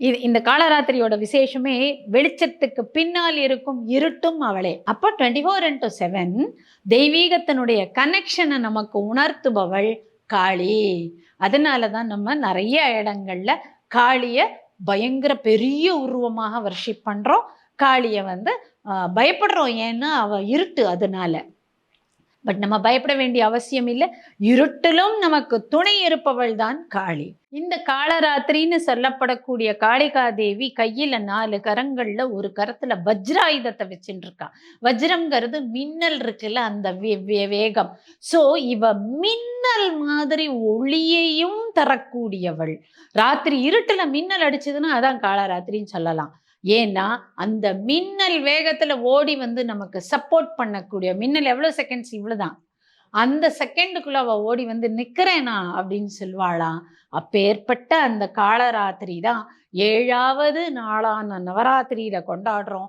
இது இந்த காலராத்திரியோட விசேஷமே வெளிச்சத்துக்கு பின்னால் இருக்கும் இருட்டும் அவளே. அப்போ டுவெண்ட்டி ஃபோர் இன்டூ செவன் தெய்வீகத்தினுடைய கனெக்ஷனை நமக்கு உணர்த்துபவள் காளி. அதனால தான் நம்ம நிறைய இடங்கள்ல காளியை பயங்கர பெரிய உருவமாக வர்ஷிப் பண்ணுறோம் காளியை வந்து பயப்படுறோம். ஏன்னா அவள் இருட்டு அதனால. பட் நம்ம பயப்பட வேண்டிய அவசியம் இல்லை. இருட்டிலும் நமக்கு துணை இருப்பவள் தான் காளி. இந்த காளராத்திரின்னு சொல்லப்படக்கூடிய காளிகா தேவி கையில நாலு கரங்கள்ல ஒரு கரத்துல வஜ்ராயுதத்தை வச்சுட்டு இருக்கா வஜ்ரம்ங்கிறது மின்னல் இருக்குல்ல அந்த வே- வே- வேகம். சோ இவ மின்னல் மாதிரி ஒளியையும் தரக்கூடியவள். ராத்திரி இருட்டுல மின்னல் அடிச்சதுன்னா அதான் காளராத்திரின்னு சொல்லலாம். ஏன்னா அந்த மின்னல் வேகத்தில் ஓடி வந்து நமக்கு சப்போர்ட் பண்ணக்கூடிய மின்னல் எவ்வளோ செகண்ட்ஸ் இவ்வளோதான் அந்த செகண்டுக்குள்ள அவள் ஓடி வந்து நிற்கிறேனா அப்படின்னு சொல்வாளாம் அப்பேற்பட்ட அந்த காலராத்திரி தான் ஏழாவது நாளான நவராத்திரியில் கொண்டாடுறோம்.